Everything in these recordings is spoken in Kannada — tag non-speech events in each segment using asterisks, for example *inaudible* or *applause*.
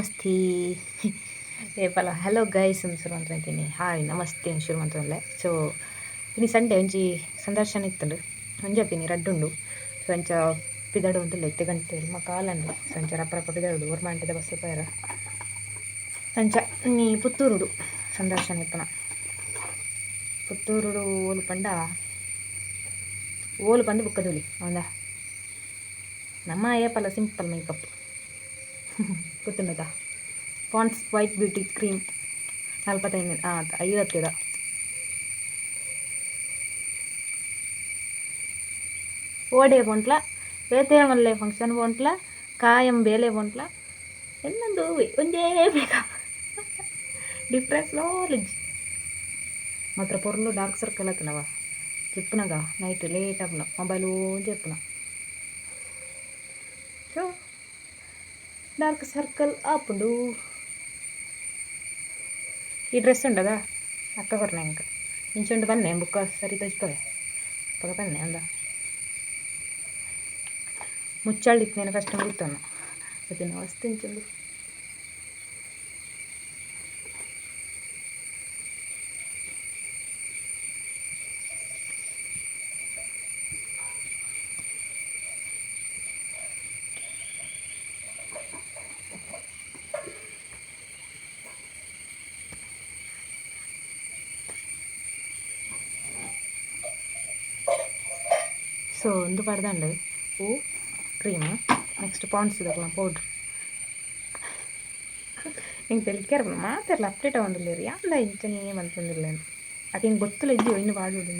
ನಮಸ್ತೆ. ಏಪಲ ಹಲೋ ಗೈಸ್ ಅಂತ ಶುರು ಅಂತೀನಿ ಹಾಯ್ ನಮಸ್ತೆ ಅಂತ ಶುರು ಅಂತಂದ್ರೆ ಸೊ ಇನಿ ಸಂಡೆ ಒಂಜಿ ಸಂದರ್ಶನ ಇತ್ತುಂಡು. ಒಂಜಿ ಅಪ್ಪಿನಿ ರಡ್ಡುಂಡು ಸೊ ಅಂಚ ಪಿದಡು ಒಂದಿಲ್ಲ ಇತ್ತೆ ಗಂಟೆ, ಮ ಕಾಲಂಡು ಸಂಚ ರಪ್ಪ ರಪ್ಪ ಓರ್ ಗೋರ್ಮೆಂಟಿದ ಬಸ್ ಪೈರ. ಸಂಚ ನೀ ಪುತ್ತೂರುಡು ಸಂದರ್ಶನ ಇಪ್ಪನ ಪುತ್ತೂರುಡು ಓಲು ಪಂಡ. ಓಲು ಬಂದು ಬುಕ್ಕದೂಲಿ ಹೌದಾ ನಮ್ಮ ಏಪಲ್ಲ simple makeup ಗೊತ್ತುಂಡದ Pond's white beauty cream ನಾಲ್ಪತ್ತೈದು ಹಾಂ ಐವತ್ತಿದ ಓಡೆ ಪೊಂಟ್ಲ ಬೇತೆ ಮಲ್ಲೆ ಫಂಕ್ಷನ್ ಪೊಂಟ್ಲ ಕಾಯಂ ಬೇಲೆ ಪೊಂಟ್ಲ ಎನ್ನೊಂದು ಒಂದೇ ಮೇಕಪ್ ಡಿಫ್ರೆನ್ಸ್ ನಾಲೆಜ್ ಮಾತ್ರ ಪೊರ್ಲು ಡಾರ್ಕ್ ಸರ್ಕಲ್ ಆತನವ చెప్పునగా నైట్ లేట్ అప్పుడు మొబైల్ చెప్పున సో డార్క్ సర్కిల్ అప్పుడు ఈ డ్రెస్ ఉండదా? అక్క కొట్టినా ఇంకా. ఇంచుండి పని నేను బుక్ సరి తెచ్చిపోయా పక్క పన్నే అందా? ముచ్చాళ్ళు ఇತ್ತು నేను ఫస్ట్ ముగుతాను అది నా వస్తే ఇంచుండు ಸೊ ಒಂದು ಪಡ್ದಂಡು ಹೂ ಕ್ರೀಮ್ ನೆಕ್ಸ್ಟ್ ಪಾಂಡ್ಸ್ ಇದಲ್ಲ ಪೌಡ್ರ್ ಹಿಂಗೆ ತೆಲಿಕ್ಯಾರ ಮಾತೆಲ್ಲ ಅಪ್ಡೇಟ್ ಆಗೊಂದಿಲ್ಲ ರೀ ಯಾಂದ ಇಂಚನೇ ಬಂತಂದಿಲ್ಲ ಅದು ಹಿಂಗೆ ಗೊತ್ತಿಲ್ಲ ಇದ್ದೀವಿ ಇನ್ನು ಪಾಡೋದು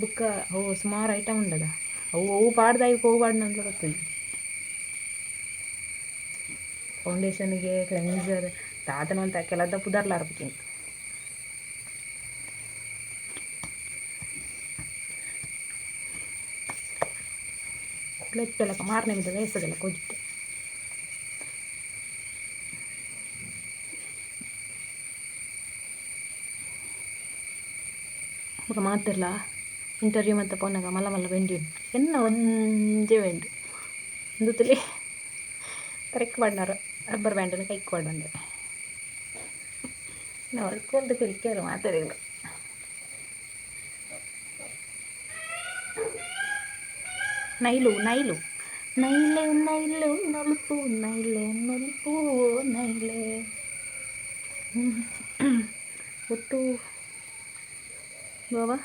ಬುಕ್ಕ ಅವು ಸುಮಾರು ಐಟಮ್ ಉಂಡದ ಅವು ಅವು ಪಾಡ್ದಾಗಿ ಹೂ ಪಾಡ್ನಂತ ಗೊತ್ತಿಲ್ಲ ಫೌಂಡೇಶನ್ಗೆ ಕ್ಲೆನ್ಸರ್ ತಾತನ ಅಂತ ಕೆಲದ ಪುದರ್ಲಾರ್ಬೇಕಿಂತ ಲೆಪ್ಪೆಲ್ಲ ಮಾರನೇ ಬಿದ್ದ ಬೇಸದೆಲ್ಲ ಕೊಜ್ಜಿಟ್ಟು ఒక మాత్రల ఇంటర్వ్యూ అంతా పోనాక మళ్ళీ మళ్ళీ వెండి ఎన్న ಒಂದೇ వెండి అందుతులే ಕರೆಕ್ಟ್ ಮಾಡಿನಾರು ರಬ್ಬರ್ ಬ್ಯಾಂಡನ್ನು ಕೈಕ್ ಮಾಡಿದೆ ನೋಡ್ಕೊಂಡು ಕಲಿಕ್ಯಾರು ಮಾತಾಡಿಗಳು నైలు నైలు. నైలే నైలు నలుపు నైలే నలుపు నైలే. ఒట్టు. బాబా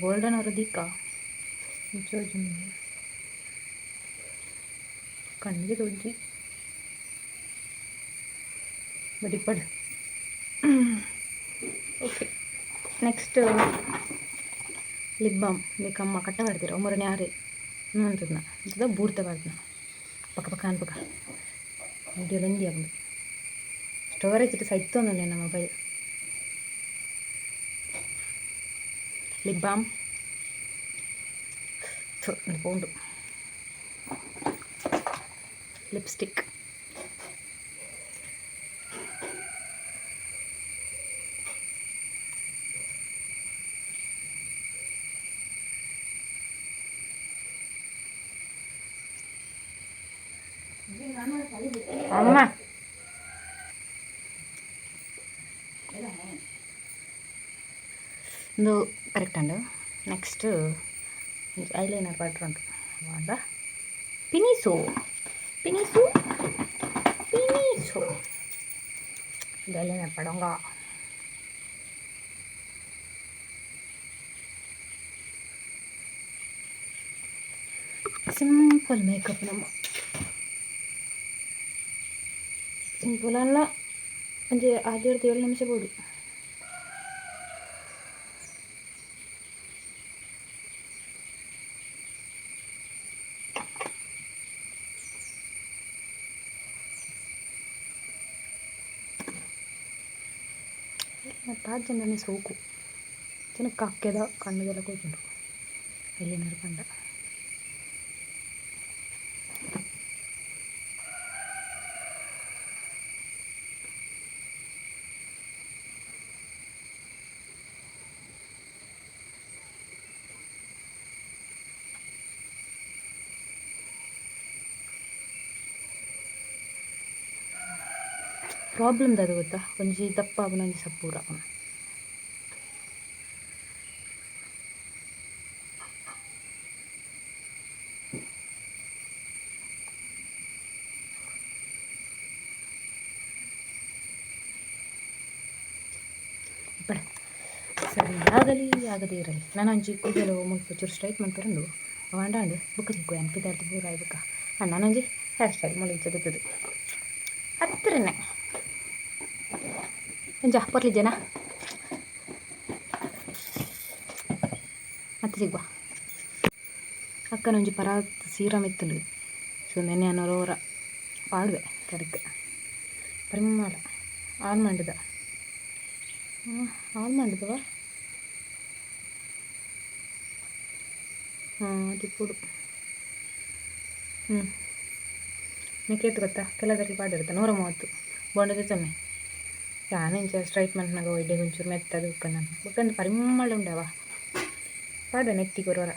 గోల్డెన్ और दिखा जो जुम्मे कण्डी तुझी बड़ी ಓಕೆ ನೆಕ್ಸ್ಟ್ ಲಿಪ್ ಬಾಮ್ ಬೇಕಮ್ಮ ಕಟ್ಟ ಮಾಡ್ತೀರ ಒಮ್ಮರನೇ ಯಾರೇ ಅಂತದ್ನ ಅಂತದ ಬೂರ್ತ ಮಾಡ್ತಾನ ಪಕ್ಕ ಪಕ್ಕ ಅನ್ಪಕ್ಕ ವಿಡಿಯೋ ಲೆಂದಿ ಆಗ್ಬೋದು ಸ್ಟೋರೇಜ್ ಇಟ್ಟು ಸೈತು ಅಂದ ನನ್ನ mobile lip balm pound lipstick அம்மா ఇందు కరెక్ట్ అండి నెక్స్ట్ ఐలైనర్ పట్టుకుంటు బాగా పినీసు పినీసు పినీసు ఐలైనర్ పడంగా சிம்பிள் மேக்கப் நம்ம ಸಿಂಪಲಲ್ಲ ಒಂದು ಆರು ಏಳು ನಿಮಿಷ ಬೋಡು ಪಾಚ್ ಜನನೇ ಸೋಕು ಜನಕ್ಕೆ ಹಾಕ್ಯದ ಕಣ್ಣಿಗೆಲ್ಲ ಕೂತ್ಕೊಂಡ್ರು ಎಲ್ಲಿ ನಡ್ಕೊಂಡ ಪ್ರಾಬ್ಲಮ್ ಅದು ಗೊತ್ತಾ ಒಂಜಿ ದಪ್ಪ ಆಪುನ ಒಂಜಿ ಸಪೂರ ಆಪುನ ಬಡ ಸರಿ ಆಗಲಿ ಆಗದೇ ಇರಲಿ ನಾನು ಒಂಜಿ ಕೂದಲು ಮುಲ್ಪ ಚೂರು ಸ್ಟ್ರೈಟ್ ಮಾಡ್ಕೊಂಡು ವಾಂಡಾಂಡು ಬುಕ್ಕ ಸಿಕ್ಕು ಅನ್ಪಿದಾರ್ದು ಪೂರ ಆಯ್ಬೇಕ ಅಣ್ಣ ನಾನೊಂಜಿ ಹೇರ್ ಸ್ಟೈಲ್ ಮುಳಿಂಚದಿದ್ದದು ಹತ್ತಿರನೇ ಒಂಜ ಬರ್ಲಿ ಜನ ಮತ್ತೆ ಸಿಗುವ ಅಕ್ಕನ ಒಂಜಿ ಪರಾತ್ ಸೀರಮ್ ಇತ್ತುಂಡು ಸೊ ನೆನೆ ಅನ್ನೋರವರ ಪಾಡುವೆ ಕಡಿಕ್ ಪರಿಮಳ ಆಲ್ಮಂಡ್ದ ಆಲ್ಮಂಡ್ದವ ಹಾಂ ತಿಪ್ಪುಡು ಹ್ಞೂ ಮಿಕ್ಕೇತು ಗೊತ್ತಾ ಕೆಲದಲ್ಲಿ ಪಾಡಿರುತ್ತೆ ನೂರ ಮೂವತ್ತು ಬೋಂಡದ ಸೊನ್ನೆ ನಾನೇನು ಸ್ಟ್ರೈಟ್ ಮಂತ್ ಮಗ ಒಯ್ಡೆ ಒಂಚೂರು ಮೆತ್ತದು ಉಕ್ಕಂದ ಉಕ್ಕಂದು ಪರಿಮಳ ಉಂಡವ ಪಾದ ನೆತ್ತಿಗೆ ಬರೋರ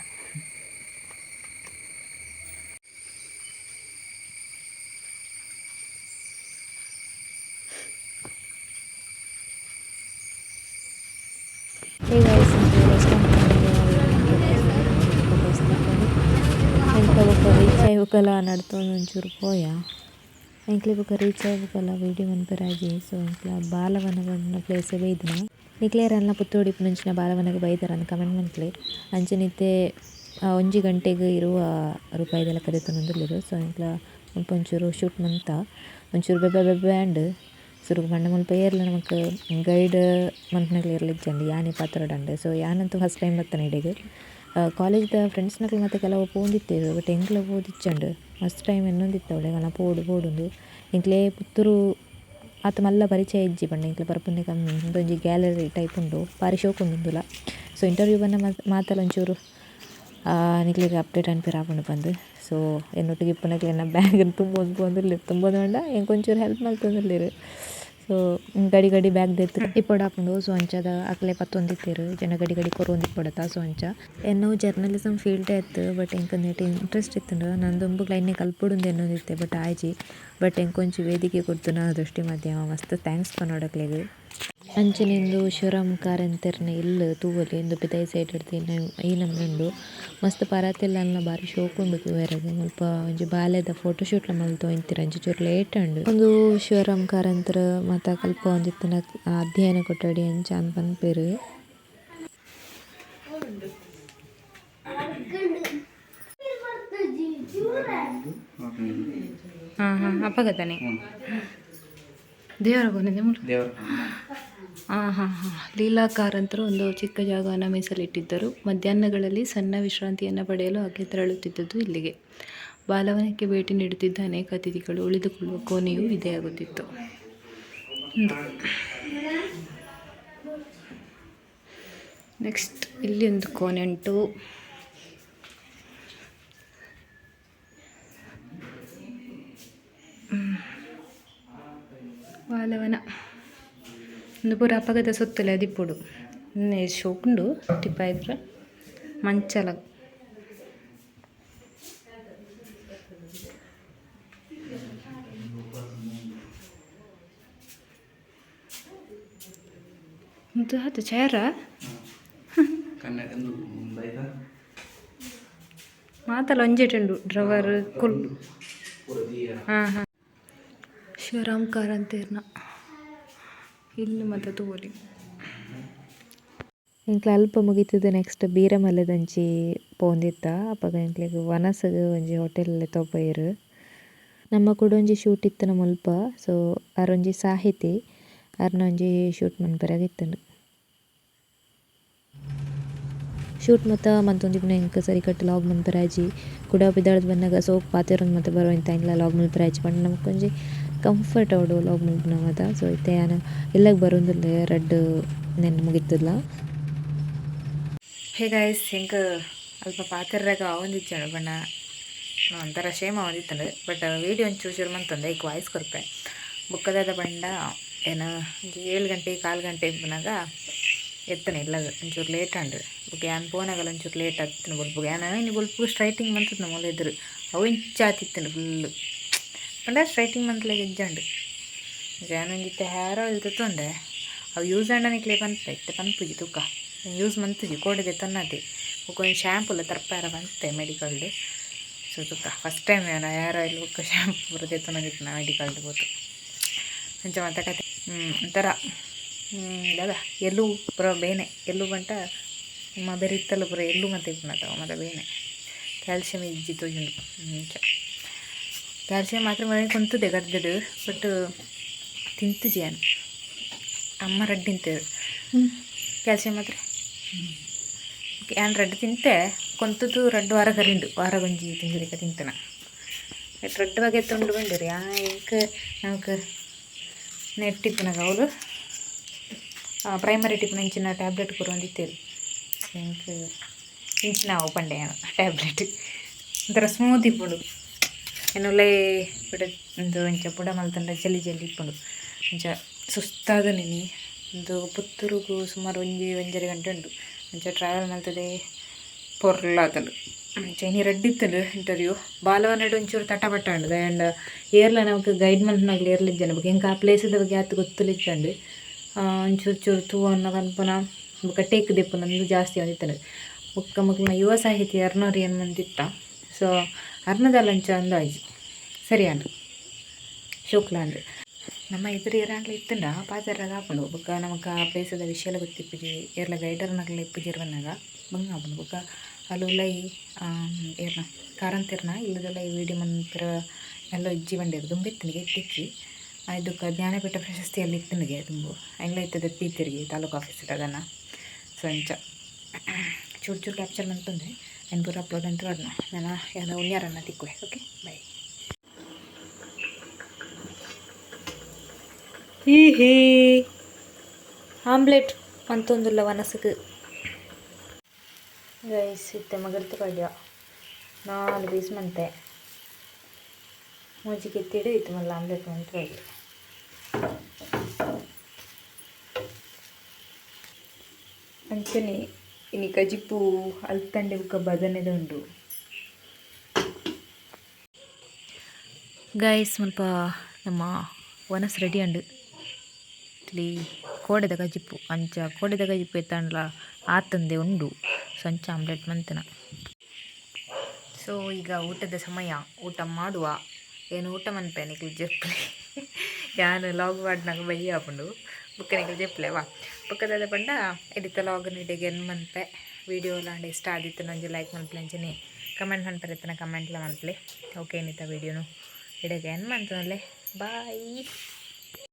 ಎಂತ ಒಕ್ಕ ರೀಚ್ ಆಗಿ ಒಕ್ಕಲ ನಡ್ತೊಂದು ಒಂಚೂರು ಪೋಯಾ ಎಂಕ್ಲೆ ಬೊಕ ರೀಚ್ ಆಗ್ಬೇಕಲ್ಲ ವೀಡಿಯೋ ಮನ್ಪೆರಾಜಿ ಸೊ ಎಂಕ್ಲ ಬಾಲವನ ಪ್ಲೇಸ್ ಬೈದಿನ? ನಿಕ್ಲೇರ್ ಅನ್ನ ಪುತ್ತೋಡಿ ಇಪ್ಪುನಂಚಿನ ಬಾಲವನಗೆ ಬೈದಾರ ಕಮೆಂಟ್ ಮನ್ಕ್ಲೆ ಅಂಚನಿತ್ತೆ ಒಂಜಿ ಗಂಟೆಗೆ ಇರುವ ರೂಪಾಯಿದೆಲ್ಲ ಕದೆತನೊಂದುಲ್ಲೆರು ಸೊ ಎಂಕ್ಲ ಮುಲ್ಪ ಒಂಚೂರು ಶೂಟ್ ಮಂತ. ಒಂಚೂರು ಬೆಬ್ಬ ಬೆಬ್ಬ ಆಂಡ್ ಸುರುಗು ಪಂಡ ಮುಲ್ಪ ಏರ್ಲ ನಮಕ್ ಗೈಡ್ ಮನ್ಪನಕ್ಲೆ ಇರ್ಲಿಜ್ಜಂಡು ಯಾನೆ ಪಾತ್ರಡಂಡು ಸೊ ಯಾನಂತೂ ಫಸ್ಟ್ ಟೈಮ್ ಬರ್ತಾನೆ ಇಡೆಗ್. ಕಾಲೇಜ್ದ ಫ್ರೆಂಡ್ಸ್ನಕ್ಲೆ ಮತ್ತೆ ಕೆಲವು ಪೋಂದಿತ್ತೇರು ಬಟ್ ಎಂಕ್ಲ ಪೋದಿಚ್ಚಂಡು ಟೈಮ್ ಎನ್ನೊಂದಿತ್ತ ಅವಳೆ ಅಲ್ಲ ಪೋಡು ಪೋಡುಂದು ಎಂಕ್ಲೆ ಪುತ್ತೂರು ಆತ ಮಲ್ಲ ಪರಿಚಯ ಇಜ್ಜಿ ಪಂಡ ಎಂಕ್ಲೆ ಬರ್ಪುನ್ನೆ ಕಮ್ಮಿ ಉಂದೊಂಜಿ ಗ್ಯಾಲರಿ ಟೈಪ್ ಉಂಡು ಬಾರಿ ಶೋಕ್ ಉಂದುಂದುಲ ಸೊ ಇಂಟರ್ವ್ಯೂ ಬನ್ನ ಮಾತಲ್ಲ ಒಂಚೂರು ನಿಕ್ಲಿಗೆ ಅಪ್ಡೇಟ್ ಅನ್ಪಿರ ಆಪುಂಡು ಬಂದು ಸೊ ಎನ್ನೊಟ್ಟಿಗೆ ಇಪ್ಪನಕ್ಲೆ ಎನ್ನ ಬ್ಯಾಗ್ ತುಂಬೋದು ಪೋಂದುಲ್ಲೆ ತುಂಬೋದು ಬೇಡ ಹೆಂಗೆ ಒಂಚೂರು ಹೆಲ್ಪ್ ಮಲ್ತೊಂದುಲ್ಲೆರ್ ಸೊ ಗಡಿ ಗಡಿ ಬ್ಯಾಗ್ ದೆತ್ ಇಪ್ಪೊಡು ಆಪುಂಡು ಅಕ್ಲೆ ಪತ್ತೊಂದಿತ್ತೆರ್ ಜನ ಗಡಿ ಗಡಿ ಕೊರೊಂದು ಇಪ್ಪೊಡತ ಸೊ ಅಂಚ ಎನ್ನೋ ಜರ್ನಲಿಸಮ್ ಫೀಲ್ಡ್ ಎತ್ ಬಟ್ ಎಂಕ್ ನೆಟ್ ಇಂಟ್ರೆಸ್ಟ್ ಇತ್ತು ನಂದು ಒಂಬುಗ್ಲ ಇನ್ನೆ ಕಲ್ಪೊಡುಂದು ಎನ್ನೊಂದಿತ್ತೆ ಬಟ್ ಆಯ್ಜಿ. ಬಟ್ ಎಂಕೊಂಚು ವೇದಿಕೆ ಕೊಡ್ತು ನಾ ದೃಷ್ಟಿ ಮಾಧ್ಯಮ ಮಸ್ತ್. ಥ್ಯಾಂಕ್ಸ್ ಪನ್ನೋಡಕ್ಲೆಗ್ ಅಂಚನೆಂದು ಶಿವರಾಮ್ ಕಾರಂತೆರ್ನ ಇಲ್ಲ್ ತೂವೊಲಿ ಇಂದು ಪಿದಾಯಿ ಸೈಡ್ ಹಿಡ್ದು ಈ ನಮ್ನೆಂಡು ಮಸ್ತ್ ಪರಾತೆಲ್ಲ ಅಲ್ಲ ಬಾರಿ ಶೋಕ್ ಉಂಡು ತೂವೆರೆಗ್ ಮುಲ್ಪ ಒಂಜಿ ಬಾಲ್ಯದ ಫೋಟೋಶೂಟ್ಲ ಮಲ್ತೊಂತಿರ ಅಂಚಿ ಚೂರು ಲೇಟ್ ಉಂಡು ಒಂದು ಶಿವರಾಮ್ ಕಾರಂತರ ಮಾತ ಕಲ್ಪ ಒಂದಿತ್ತಿನ ಅಧ್ಯಯನ ಕೊಠಡಿ ಅಂಚ ಅಂದ್ ಪನ್ಪೆರ್ ಹಾಂ ಹಾಂ. ಅಪ್ಪಗತಾನೆ ದೇವರ ಬಂದಿದೆ ದೇವರ. ಹಾಂ ಹಾಂ ಹಾಂ. ಲೀಲಾಕಾರಂತರು ಒಂದು ಚಿಕ್ಕ ಜಾಗವನ್ನು ಮೀಸಲಿಟ್ಟಿದ್ದರು. ಮಧ್ಯಾಹ್ನಗಳಲ್ಲಿ ಸಣ್ಣ ವಿಶ್ರಾಂತಿಯನ್ನು ಪಡೆಯಲು ಆಕೆ ತೆರಳುತ್ತಿದ್ದದ್ದು ಇಲ್ಲಿಗೆ. ಬಾಲವನಕ್ಕೆ ಭೇಟಿ ನೀಡುತ್ತಿದ್ದ ಅನೇಕ ಅತಿಥಿಗಳು ಉಳಿದುಕೊಳ್ಳುವ ಕೋಣೆಯೂ ಇದೇ ಆಗುತ್ತಿತ್ತು. ನೆಕ್ಸ್ಟ್ ಇಲ್ಲಿ ಒಂದು ಕೋಣೆ ಉಂಟು. ಬಾಲವನ ಒಂದು ಪೂರ ಅಪಗತ ಸುತ್ತಲೆ ದಿಪ್ಪುಡು ಇನ್ನೆ ಶೋಕುಂಡು ಟಿಪ್ಪಾಯ್ರ ಮಂಚಲ ಇದು ಅದು ಚೇರ ಕನ್ನಡ ಒಂದು ಬೈದ ಮಾತಲ್ಲ ಒಂಜೆಟುಂಡು ಡ್ರವರ್ ಕುಲ್ ಪುರದಿಯ ಹಾಂ ಹಾಂ ಶಿವರಾಮ್ ಕಾರಂತೇರ್ನ ಇಲ್ಲಿ ಮತ್ತೆ ತಗೋಲಿ. ಎಂಕ್ಲೆ ಅಲ್ಪ ಮುಗೀತದ ನೆಕ್ಸ್ಟ್ ಬೀರಮಲೆದಂಚಿ ಪೋಂದಿತ್ತ. ಅಪಗ ಎಂಕ್ಲೆಗ್ ವನಸಗ ಒಂಜಿ ಹೋಟೆಲಲ್ಲಿ ತೊಪ್ಪಯರು ನಮ್ಮ ಕೂಡ ಒಂಜಿ ಶೂಟ್ ಇತ್ತನ ಮುಲ್ಪ ಸೊ ಅರೊಂಜಿ ಸಾಹಿತಿ ಅರ್ನ ಒಂಜಿ ಶೂಟ್ ಮನ್ಪರಾಗಿತ್ತನು ಶೂಟ್ ಮತ್ತ ಮಂತೊಂದಿಪ್ಪುನ ಎಂಕ್ ಸರಿ ಕಟ್ಟು ಲಾಗ್ ಮನ್ಪರಾಜಿ ಕುಡ ಬಿದ್ದಾಳದ್ ಬಂದಾಗ ಸೋಪ್ ಪಾತೆರೊಂದು ಮತ್ತೆ ಬರೋ ಇಂಗ್ಲ ಲಾಗ್ ಮಲ್ಪೆರಾಜಿ ಪಂಡ ನಮಕ್ ಕಂಫರ್ಟ್ ಅವಡು ಲಾಗ್ ಮಲ್ಪುನ ಮಾತ ಸೊ ಇತ್ತೆ ಯಾನ ಇಲ್ಲಗ್ ಬರೋದಿಲ್ಲ ರಡ್ಡ್ ನೆನ್ನೆ ಮುಗಿತದ್ಲ ಹೇ ಗಾಯ್ಸ್ ಹೆಂಗೆ ಅಲ್ಪ ಪಾತ್ರರಾಗ ಒಂದಿಚ್ಚಣ ಬಣ್ಣ ಒಂಥರ ಶೇಮ ಒಂದಿತ್ತಂಡು ಬಟ್ ವೀಡಿಯೋ ಒಂಚೂರು ಚೂರು ಮಂತಂದೆ. ಈಗ ವಾಯ್ಸ್ ಕೊರ್ಪೆ ಬುಕ್ಕದಾದ ಬಂಡ ಏನು ಏಳು ಗಂಟೆ, ಕಾಲು ಗಂಟೆ ಬಂದಾಗ ಎತ್ತನೆ ಇಲ್ಲ ಒಂಚೂರು ಲೇಟ್ ಅಂಡು ಬುಕ್ ಯಾನ್ ಫೋನಾಗಲ್ಲ ಒಂಚೂರು ಲೇಟ್ ಆಗ್ತೀನಿ ಬಲ್ಪು ಯಾನ ಇನ್ನು ಬಲ್ಪು ಸ್ಟ್ರೈಟಿಂಗ್ ಮಂತದ ನಮ್ಮ ಇದ್ರು ಅವು ಇಂಚಾತಿತ್ತು ಫುಲ್ಲು ಪಂಡ ಸ್ಟ್ರೈಟಿಂಗ್ ಮಂತ್ಲಾಗ എജ്ജുണ്ട് ಜಾನೊಂದಿತ್ತೆ ಹೇರ್ ಆಯಿಲ್ ತೊಂಡೆ ಅವು ಯೂಸ್ ಅಂಡನಿಕ್ಲೆ ಪಂತೆ ಇತ್ತೆ ಪನ್ಪುಜಿ ತುಕ್ಕ ಯೂಸ್ ಮಂತುಜಿ ಕೋಡೆದೆ ತನ್ನದೆ ಒಂದು ಶ್ಯಾಂಪುಲ ತರ್ಪಾರ ಬಂತೆ ಮೆಡಿಕಲ್ಡ್ ಸೊ ತುಕ್ಕ ಫಸ್ಟ್ ಟೈಮ್ ನಾನು ಹೇರ್ ಆಯಿಲ್ ಬುಕ್ಕ ಶ್ಯಾಂಪು ಬರದೆ ತೊನ್ನದಿತ್ತು ನಾ ಅಂಚ ಮತ್ತೆ ಕತೆ. ಹ್ಞೂ ಒಂಥರ. ದಾದ ಎಲ್ಲೂ ಪುರ ಬೇನೆ. ಎಲ್ಲೂ ಗಂಟ ನಮ್ಮ ಬೆರಿತ್ತಲು ಪುರ ಎಲ್ಲೂ ಮತ್ತೆ ಇಪ್ಪುನತ್ತವ ಮತ್ತೆ ಬೇನೆ. ಕ್ಯಾಲ್ಸಿಯಂ ಇಜ್ಜಿ ತೋಜುಂಡು ಅಂಚ ಕ್ಯಾಲ್ಸಿಯಂ ಮಾತ್ರ ಮನೆ ಕುಂತದೆ ಗದ್ದಡು ಬಟ್ ತಿಂತು ಜೇನು ಅಮ್ಮ ರಡ್ಡು ತಿಂತೇವೆ ಕ್ಯಾಲ್ಸಿಯಂ ಮಾತ್ರ. ಏನು ರಡ್ಡು ತಿಂತೆ ಕೊಂತದ್ದು ರಡ್ಡು ವಾರ ಕರಿಂಡು. ವಾರ ಗಂಜಿ ತಿಂದಿರಿಕ ತಿಂತನ. ರಡ್ಡು ಬಗೆ ತುಂಡು ಬಂದಿರಿ. ಆ ಈಗ ನಮಕ್ ನೆಟ್ಟಿಪ್ಪುನಾಗ ಅವಳು ಪ್ರೈಮರಿ ಟಿಪ್ಪು ಇಂಚಿನ ಟ್ಯಾಬ್ಲೆಟ್ ಕೊರೊಂದಿತ್ತೇರಿ ಇಂಚಿನ ಅವು ಪಂಡೆ ಟ್ಯಾಬ್ಲೆಟ್ ಒಂಥರ ಸ್ಮೂತ್ ಇಪ್ಪುಂಡು. ಎನ್ನುಲೇ ಬಿಡ, ಒಂದು ಒಂಚ ಬುಡ ಮಲ್ತಂಡ ಜಲ್ಲಿ ಜಲ್ಲಿ ಇಪ್ಪುಂಡು ಒಂಚ ಸುಸ್ತಾದ ನೆನಿ, ಒಂದು ಪುತ್ತೂರುಗು ಸುಮಾರು ಒಂಜಿ, ಒಂಜರೆ ಗಂಟೆ ಉಂಡು ಒಂಚ ಟ್ರಾವೆಲ್ ಮಲ್ತದೆ ಪೊರ್ಲಾತಂಡು ಚೈನಿ ರಡ್ಡಿತ್ತಂಡು ಇಂಟರ್ವ್ಯೂ ಬಾಲವನಡು ಒಂಚೂರು ತಟಪಟ್ಟ ಉಂಡು ಆ್ಯಂಡ್ ಏರ್ಲ ನಮಗೆ ಗೈಡ್ ಮಲ್ಪನಾಗ್ಲಿ ಏರ್ಲಿಜ್ಜನ ಬಗ್ಗೆ ಪ್ಲೇಸ್ ಆ ಪ್ಲೇಸದ ಬಗ್ಗೆ ಆತು ಗೊತ್ತಲಿಜ್ಜಂಡು ಒಂಚೂರು ಚೂರು ತೂ ಪನ್ಪುನ ಬೊಕ ಟೇಕ್ ದೆಪ್ಪುನ ನಂದು ಜಾಸ್ತಿ ಒಂದಿತ್ತಂಡು ಬೊಕ್ಕ ಮಕ್ಕಳನ್ನ ಯುವ ಸಾಹಿತಿ ಅರ್ನೋರಿ ಏನು ಮಂದಿತ್ತ? ಸೊ ಅರ್ನದಲ್ಲಂಚ ಅಂದಾಜು ಸರಿ ಅನ್ನ ಶುಕ್ಲ ಅಂದ್ರೆ ನಮ್ಮ ಎದುರು ಏರಾಗ್ಲಿ ಇತ್ತಂಡ ಪಾಜರಾಗ ಹಾಕೊಂಡು ಬುಕ್ಕ ನಮಗೆ ಆ ಪ್ಲೇಸದ ವಿಷಯ ಗೊತ್ತಿಪ್ಪಿಜಿ ಏರ್ಲ ಗೈಡರ್ನಾಗಲಿ ಇಪ್ಪುಜಿರ್ ಬಂದಾಗ ಬಂಗ ಹಾಕೊಂಡು ಬುಕ್ಕ ಅಲ್ಲಿ ಲೈ ಏರ್ನ ಕಾರಂತಿರ್ನ ಇಲ್ಲದೆಲ್ಲ ಈ ವಿಡಿಯೋ ಮಂತ್ರ ಎಲ್ಲ ಇಜ್ಜಿ ಬಂಡಿರು ದುಂಬಿತ್ತನಿಗೆ ಇತ್ತಿಚ್ಚಿ ಇದಕ್ಕೆ ಜ್ಞಾನಪೀಠ ಪ್ರಶಸ್ತಿಯಲ್ಲಿ ಇತ್ತನಿಗೆ ತುಂಬು ಎಲ್ಲ ಇತ್ತದ ಪೀತಿರಿಗೆ ತಾಲೂಕು ಆಫೀಸ್ ಅದನ್ನು ಸೊ ಇಂಚ ಚೂರು ಚೂರು ಕ್ಯಾಪ್ಚರ್ ಅಂತಂದರೆ ನಾನು ಪೂರ ಅಪ್ಲೋಡ್ ಅಂತ ಬರ್ನ ನಾನು ಎಲ್ಲ ಉಣ್ಯಾರನ್ನ ತಿಕ್ಕುವೆ okay by Hi Hi omelette ಅಂತೊಂದುಲ್ಲ ವನಸಕ್ಕೆ guys ಇತ್ತೆ ಮಗರ್ತು ಪಡ್ಯ ನಾಲ್ ಪೀಸ್ ಮಂತೆ ಮೂಜಿಗೆ ಎತ್ತಿಡು ಇತ್ತು ಮಲ್ಲ ಆಮ್ಲೆಟ್ ಮಂತ್ ಪಡ್ಯ ಅಂಚನೆ ಇನಿ ಕಜಿಪ್ಪು ಅಲ್ತಂಡೆ ಬುಕ್ಕ ಉಂಡು ಗೈಸ್ ಸ್ವಲ್ಪ ನಮ್ಮ ವನಸ್ ರೆಡಿ ಅಂಡು ಇಲ್ಲಿ ಕೋಡೆದ ಕಜಿಪ್ಪು ಅಂಚ ಕೋಡೆದ ಕಜಿಪ್ಪು ಎತ್ತಂಡ್ಲ ಆತಂದೆ ಉಂಡು. ಸೊ ಅಂಚ ಆಮ್ಲೆಟ್ ಮಂತನ. ಸೊ ಈಗ ಊಟದ ಸಮಯ. ಊಟ ಮಾಡುವ. ಏನು ಊಟ ಮನ್ಪೆ ನಿಕ್ಲು ಜೆಪ್ಲೆ *laughs* ಯಾನು ಲಾಗ್ ಮಾಡ್ನಾಗ ಬೈ ಹಾಕೊಂಡು. ಬುಕ್ಕ ನಿಕ್ಲು ಜೆಪ್ಲೆ ವಾ ಬುಕ್ಕದ ಪಂಡ ಎಡಿತ ಲಾಗ್ ನಿಡೆಗೆ ಏನು ಮನ್ಪೆ ವಿಡಿಯೋ ಇಷ್ಟ ಆದಿತ್ತು ನನಗೆ ಲೈಕ್ ಮನ್ಪ್ಲೆ ಅಂಚನೆ ಕಮೆಂಟ್ ಮನ್ಪರೆ ಕಮೆಂಟ್ಲ ಮನ್ಪ್ಲೆ ಓಕೆ ಏನಿತ್ತ ವಿಡಿಯೋನು ಇಡೆಗೆ ಏನು ಮಂತನಲ್ಲೇ ಬಾಯ್